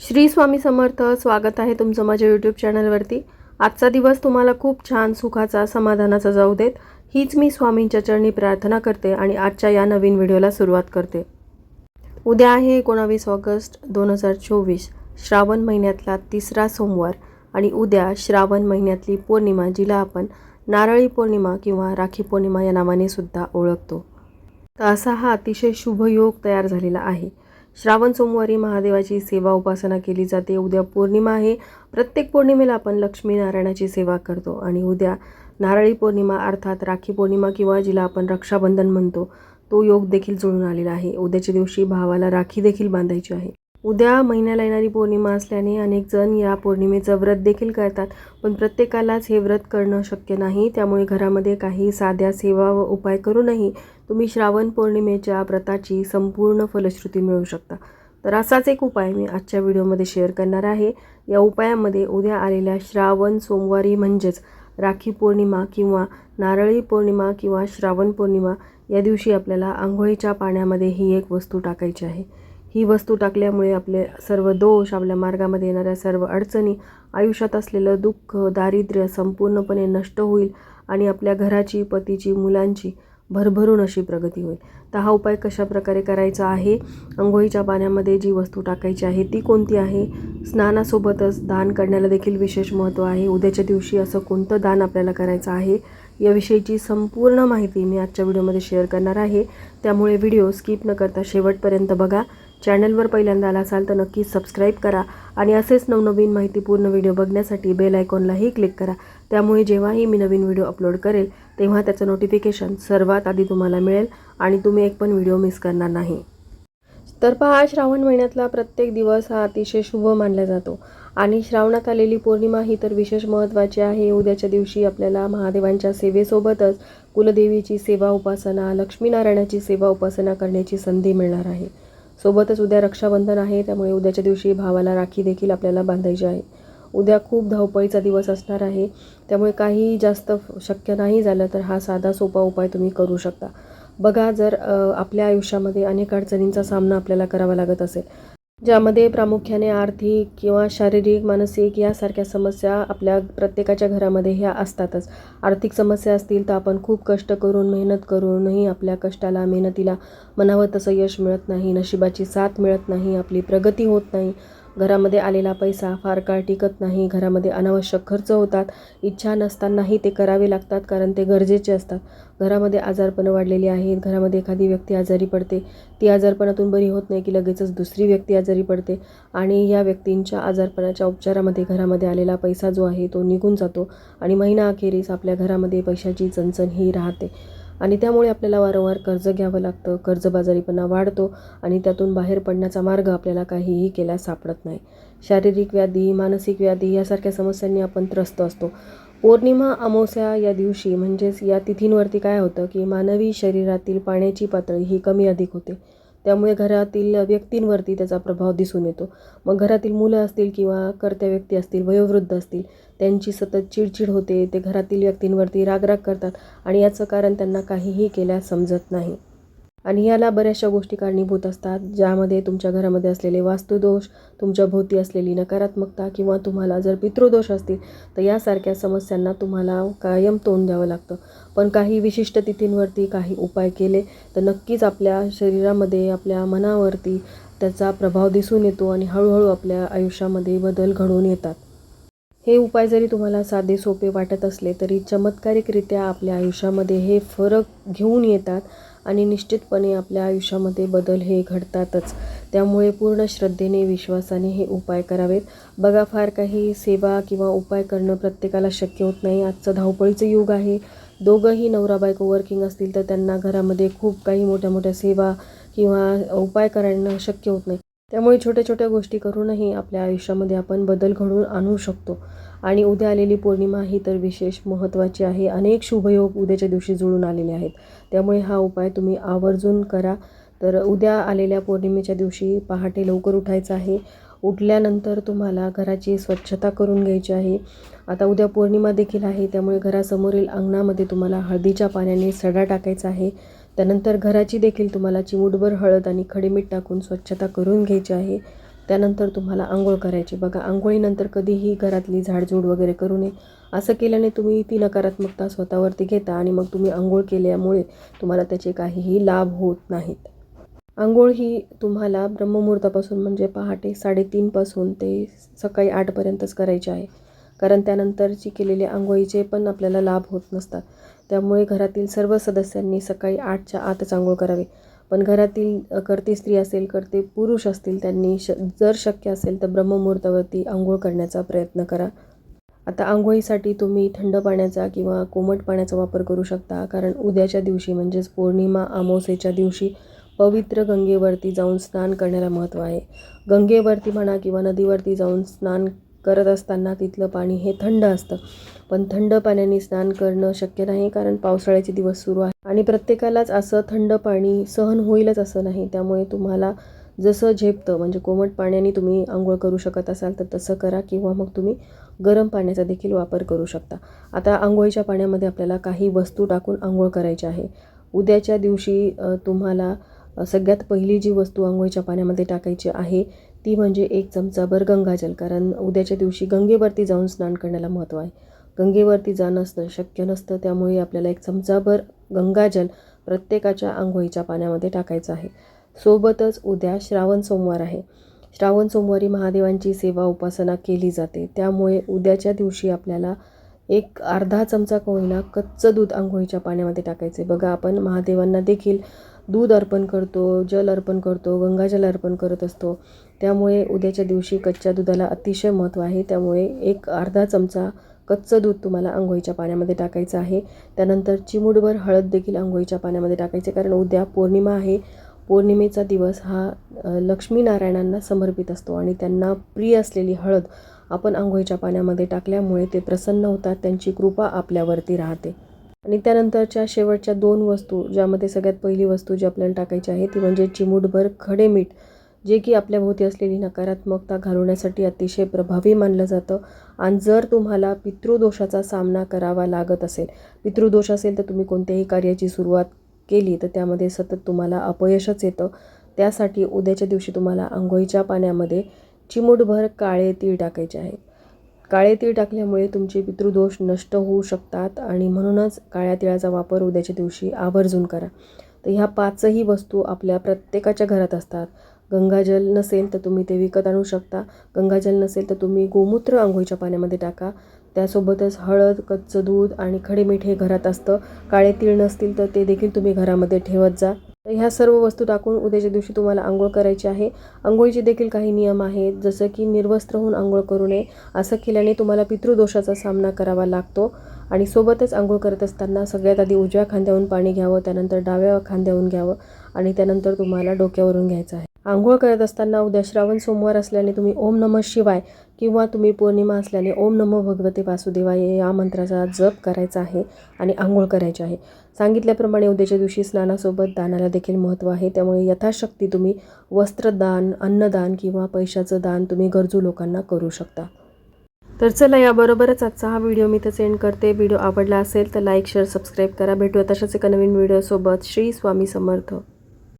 श्री स्वामी समर्थ स्वागत आहे तुमचं माझ्या यूट्यूब चॅनलवरती आजचा दिवस तुम्हाला खूप छान सुखाचा समाधानाचा जाऊ देत. हीच मी स्वामींच्या चरणी प्रार्थना करते आणि आजच्या या नवीन व्हिडिओला सुरुवात करते. उद्या आहे एकोणावीस ऑगस्ट दोन हजार चोवीस श्रावण महिन्यातला तिसरा सोमवार आणि उद्या श्रावण महिन्यातली पौर्णिमा जिला आपण नारळी पौर्णिमा किंवा राखी पौर्णिमा या नावाने सुद्धा ओळखतो. तर असा हा अतिशय शुभ योग तयार झालेला आहे. श्रावण सोमवारी महादेवाची सेवा उपासना केली जाते. उद्या पौर्णिमा आहे. प्रत्येक पौर्णिमेला आपण लक्ष्मीनारायणाची सेवा करतो आणि उद्या नारळी पौर्णिमा अर्थात राखी पौर्णिमा किंवा जिला आपण रक्षाबंधन म्हणतो तो योग देखील जुळून आलेला आहे. उद्याच्या दिवशी भावाला राखी देखील बांधायची आहे. उद्या महिन्याला येणारी पौर्णिमा असल्याने अनेक जण या पौर्णिमेचं व्रत देखील करतात. पण प्रत्येकालाच हे व्रत करणं शक्य नाही. त्यामुळे घरामध्ये काही साध्या सेवा व उपाय करूनही तुम्ही श्रावण पौर्णिमेच्या व्रताची संपूर्ण फलश्रुती मिळवू शकता. तर असाच एक उपाय मी आजच्या व्हिडिओमध्ये शेअर करणार आहे. या उपायामध्ये उद्या आलेल्या श्रावण सोमवारी म्हणजेच राखी पौर्णिमा किंवा नारळी पौर्णिमा किंवा श्रावण पौर्णिमा या दिवशी आपल्याला आंघोळीच्या पाण्यामध्ये ही एक वस्तू टाकायची आहे. ही वस्तू टाकल्यामुळे आपले सर्व दोष आपल्या मार्गामध्ये येणाऱ्या सर्व अडचणी आयुष्यात असलेलं दुःख दारिद्र्य संपूर्णपणे नष्ट होईल आणि आपल्या घराची पतीची मुलांची भरभरून अशी प्रगती होईल. तर हा उपाय कशा प्रकारे करायचा आहे? अंघोळीच्या पाण्यामध्ये जी वस्तू टाकायची आहे ती कोणती आहे? स्नानासोबतच दान करण्याला देखील विशेष महत्त्व आहे. उद्याच्या दिवशी असं कोणतं दान आपल्याला करायचं आहे याविषयीची संपूर्ण माहिती मी आजच्या व्हिडिओमध्ये शेअर करणार आहे. त्यामुळे व्हिडिओ स्किप न करता शेवटपर्यंत बघा. चॅनलवर पहिल्यांदा आला असाल तर नक्कीच सबस्क्राईब करा आणि असेच नवनवीन माहितीपूर्ण व्हिडिओ बघण्यासाठी बेल आयकॉनलाही क्लिक करा. त्यामुळे जेव्हाही मी नवीन व्हिडिओ अपलोड करेल तेव्हा त्याचं नोटिफिकेशन सर्वात आधी तुम्हाला मिळेल आणि तुम्ही एक पण व्हिडिओ मिस करणार नाही. तर पहा श्रावण महिन्यातला प्रत्येक दिवस हा अतिशय शुभ मानला जातो. आणि श्रावणात आलेली पौर्णिमा ही तर विशेष महत्त्वाची आहे. उद्याच्या दिवशी आपल्याला महादेवांच्या सेवेसोबतच कुलदेवीची सेवा उपासना लक्ष्मीनारायणाची सेवा उपासना करण्याची संधी मिळणार आहे. सोबतच उद्या रक्षाबंधन आहे त्यामुळे उद्याच्या दिवशी भावाला राखी देखील आपल्याला बांधायची आहे. उद्या खूप धावपळीचा दिवस असणार आहे त्यामुळे काही जास्त शक्य नाही झालं तर हा साधा सोपा उपाय तुम्ही करू शकता. बघा जर आपल्या आयुष्यामध्ये अनेक अडचणींचा सामना आपल्याला करावा लागत असेल ज्यामध्ये प्रामुख्याने आर्थिक किंवा शारीरिक मानसिक यासारख्या समस्या आपल्या प्रत्येकाच्या घरामध्ये ह्या असतातच. आर्थिक समस्या असतील तर आपण खूप कष्ट करून मेहनत करूनही आपल्या कष्टाला मेहनतीला म्हणावं तसं यश मिळत नाही नशिबाची साथ मिळत नाही आपली प्रगती होत नाही. घरामध्ये आलेला पैसा फार काळ टिकत नाही घरामध्ये अनावश्यक खर्च होतात इच्छा नसतानाही ते करावे लागतात कारण ते गरजेचे असतात. घरामध्ये आजारपणं वाढलेली आहेत घरामध्ये एखादी व्यक्ती आजारी पडते ती आजारपणातून बरी होत नाही की लगेचच दुसरी व्यक्ती आजारी पडते आणि या व्यक्तींच्या आजारपणाच्या उपचारामध्ये घरामध्ये आलेला पैसा जो आहे तो निघून जातो आणि महिना अखेरीस आपल्या घरामध्ये पैशाची चणचण ही राहते. आणि त्यामुळे आपल्याला वारंवार कर्ज घ्यावं लागतं. कर्जबाजारीपणा वाढतो आणि त्यातून बाहेर पडण्याचा मार्ग आपल्याला काहीही केल्यास सापडत नाही. शारीरिक व्याधी मानसिक व्याधी यासारख्या समस्यांनी आपण त्रस्त असतो. पौर्णिमा अमावस्या या दिवशी म्हणजेच या तिथींवरती काय होतं की मानवी शरीरातील पाण्याची पातळी ही कमी अधिक होते. त्यामुळे घरातील व्यक्तींवरती त्याचा प्रभाव दिसून येतो. मग घरातील मुलं असतील किंवा कर्त्या व्यक्ती असतील वयोवृद्ध असतील त्यांची सतत चिडचिड होते ते घरातील व्यक्तींवरती रागराग करतात आणि याचं कारण त्यांना काहीही केल्यास समजत नाही. आणि याला बऱ्याचशा गोष्टी कारणीभूत असतात ज्यामध्ये तुमच्या घरामध्ये असलेले वास्तुदोष तुमच्या भोवती असलेली नकारात्मकता किंवा तुम्हाला जर पितृदोष असतील तर यासारख्या समस्यांना तुम्हाला कायम तोंड द्यावं लागतं. पण काही विशिष्ट तिथींवरती काही उपाय केले तर नक्कीच आपल्या शरीरामध्ये आपल्या मनावरती त्याचा प्रभाव दिसून येतो आणि हळूहळू आपल्या आयुष्यामध्ये बदल घडून येतात. हे उपाय जरी तुम्हाला साधे सोपे वाटत असले तरी चमत्कारिकरित्या आपल्या आयुष्यामध्ये हे फरक घेऊन येतात आणि निश्चितपणे आपल्या आयुष्यामध्ये बदल हे घडतातच. त्यामुळे पूर्ण श्रद्धेने विश्वासाने हे उपाय करावेत. बघा फार काही सेवा किंवा उपाय करणं प्रत्येकाला शक्य होत नाही. आजचं धावपळीचं युग आहे. दोघंही नवरा बायको वर्किंग असतील तर त्यांना घरामध्ये खूप काही मोठ्या मोठ्या सेवा किंवा उपाय करणं शक्य होत नाही. त्यामुळे छोट्या छोट्या गोष्टी करूनही आपल्या आयुष्यामध्ये आपण बदल घडवून आणू शकतो. आणि उद्या आलेली पौर्णिमा ही तर विशेष महत्त्वाची आहे. अनेक शुभयोग उद्याच्या दिवशी जुळून आलेले आहेत. त्यामुळे हा उपाय तुम्ही आवर्जून करा. तर उद्या आलेल्या पौर्णिमेच्या दिवशी पहाटे लवकर उठायचं आहे. उठल्यानंतर तुम्हाला घराची स्वच्छता करून घ्यायची आहे. आता उद्या पौर्णिमा देखील आहे. त्यामुळे घरासमोरील अंगणामध्ये तुम्हाला हळदीच्या पाण्याने सडा टाकायचा आहे. त्यानंतर घराची देखील तुम्हाला चिमूटभर हळद आणि खडे मीठ टाकून स्वच्छता करून घ्यायची आहे. त्यानंतर तुम्हाला आंघोळ करायची. बघा आंघोळीनंतर कधीही घरातली झाडझूड वगैरे करू नये. असं केल्याने तुम्ही ती नकारात्मकता स्वतःवरती घेता आणि मग तुम्ही आंघोळ केल्यामुळे तुम्हाला त्याचे काहीही लाभ होत नाहीत. आंघोळ ही तुम्हाला ब्रह्ममुहूर्तापासून म्हणजे पहाटे साडेतीनपासून ते सकाळी आठपर्यंतच करायची आहे. कारण त्यानंतरची केलेली आंघोळीचे पण आपल्याला लाभ होत नसतात. त्यामुळे घरातील सर्व सदस्यांनी सकाळी आठच्या आतच आंघोळ करावे. पण घरातील करते स्त्री असेल करते पुरुष असतील त्यांनी श जर शक्य असेल तर ब्रह्ममुहूर्तावरती आंघोळ करण्याचा प्रयत्न करा. आता आंघोळीसाठी तुम्ही थंड पाण्याचा किंवा कोमट पाण्याचा वापर करू शकता कारण उद्याच्या दिवशी म्हणजेच पौर्णिमा अमावस्येच्या दिवशी पवित्र गंगेवरती जाऊन स्नान करण्याला महत्त्व आहे. गंगेवरती म्हणा किंवा नदीवरती जाऊन स्नान करत असताना तिथलं पाणी हे थंड असतं. पण थंड पाण्याने स्नान करणं शक्य नाही कारण पावसाळ्याचे दिवस सुरू आहे आणि प्रत्येकालाच असं थंड पाणी सहन होईलच असं नाही. त्यामुळे तुम्हाला जसं झेपतं म्हणजे कोमट पाण्याने तुम्ही आंघोळ करू शकत असाल तर तसं करा किंवा मग तुम्ही गरम पाण्याचा देखील वापर करू शकता. आता आंघोळीच्या पाण्यामध्ये आपल्याला काही वस्तू टाकून आंघोळ करायची आहे. उद्याच्या दिवशी तुम्हाला सगळ्यात पहिली जी वस्तू आंघोळीच्या पाण्यामध्ये टाकायची आहे ती म्हणजे एक चमचाभर गंगाजल कारण उद्याच्या दिवशी गंगेवरती जाऊन स्नान करण्याला महत्त्व आहे. गंगेवरती जाणं असणं शक्य नसतं त्यामुळे आपल्याला एक चमचाभर गंगाजल प्रत्येकाच्या आंघोळीच्या पाण्यामध्ये टाकायचं आहे. सोबतच उद्या श्रावण सोमवार आहे. श्रावण सोमवारी महादेवांची सेवा उपासना केली जाते. त्यामुळे उद्याच्या दिवशी आपल्याला एक अर्धा चमचा कोहिला कच्चं दूध आंघोळीच्या पाण्यामध्ये टाकायचे. बघा आपण महादेवांना देखील दूध अर्पण करतो जल अर्पण करतो गंगाजल अर्पण करत असतो. त्यामुळे उद्याच्या दिवशी कच्च्या दुधाला अतिशय महत्त्व आहे. त्यामुळे एक अर्धा चमचा कच्चं दूध तुम्हाला आंघोळीच्या पाण्यामध्ये टाकायचं आहे. त्यानंतर चिमूटभर हळद देखील आंघोळीच्या पाण्यामध्ये टाकायचे कारण उद्या पौर्णिमा आहे. पौर्णिमेचा दिवस हा लक्ष्मीनारायणांना समर्पित असतो आणि त्यांना प्रिय असलेली हळद आपण आंघोळीच्या पाण्यामध्ये टाकल्यामुळे ते प्रसन्न होतात त्यांची कृपा आपल्यावरती राहते. आणि त्यानंतरच्या शेवटच्या दोन वस्तू ज्यामध्ये सगळ्यात पहिली वस्तू जी आपल्याला टाकायची आहे ती म्हणजे चिमूटभर खडे मीठ. जे की आपल्याभोवती असलेली नकारात्मकता घालवण्यासाठी अतिशय प्रभावी मानलं जातं. आणि जर तुम्हाला पितृदोषाचा सामना करावा लागत असेल पितृदोष असेल तर तुम्ही कोणत्याही कार्याची सुरुवात केली तर त्यामध्ये सतत तुम्हाला अपयशच येतं. त्यासाठी उद्याच्या दिवशी तुम्हाला आंघोळीच्या पाण्यामध्ये चिमूटभर काळे तीळ टाकायचे आहे. काळे तीळ टाकल्यामुळे तुमचे पितृदोष नष्ट होऊ शकतात आणि म्हणूनच काळ्या तिळाचा वापर उद्याच्या दिवशी आवर्जून करा. तर ह्या पाचही वस्तू आपल्या प्रत्येकाच्या घरात असतात. गंगाजल नसेल तर तुम्ही ते विकत आणू शकता. गंगाजल नसेल तर तुम्ही गोमूत्र आंघोळीच्या पाण्यामध्ये टाका. त्यासोबतच हळद कच्चं दूध आणि खडे मीठ हे घरात असतं. काळे तीळ नसतील तर ते देखील तुम्ही घरामध्ये ठेवत जा. तर ह्या सर्व वस्तू टाकून उद्याच्या दिवशी तुम्हाला आंघोळ करायची आहे. आंघोळीचे देखील काही नियम आहेत. जसं की निर्वस्त्र होऊन आंघोळ करू नये. असं केल्याने तुम्हाला पितृदोषाचा सामना करावा लागतो. आणि सोबतच आंघोळ करत असताना सगळ्यात आधी उजव्या खांद्यावरून पाणी घ्यावं त्यानंतर डाव्या खांद्यावरून घ्यावं आणि त्यानंतर तुम्हाला डोक्यावरून घ्यायचं आहे. आंघोळ करत असताना उद्या श्रावण सोमवार असल्याने तुम्ही ओम नमः शिवाय किंवा तुम्ही पौर्णिमा असल्याने ओम नमो भगवते वासुदेवाय या मंत्राचा जप करायचा आहे आणि आंघोळ करायची आहे. सांगितल्याप्रमाणे उद्याच्या दिवशी स्नानासोबत दानाला देखील महत्त्व आहे. त्यामुळे यथाशक्ती तुम्ही वस्त्रदान अन्नदान किंवा पैशाचं दान तुम्ही गरजू लोकांना करू शकता. तर चला याबरोबरच आजचा हा व्हिडिओ मी तर सेंड करते. व्हिडिओ आवडला असेल तर लाईक शेअर सबस्क्राईब करा. भेटूया तशाच एका नवीन व्हिडिओसोबत. श्री स्वामी समर्थ.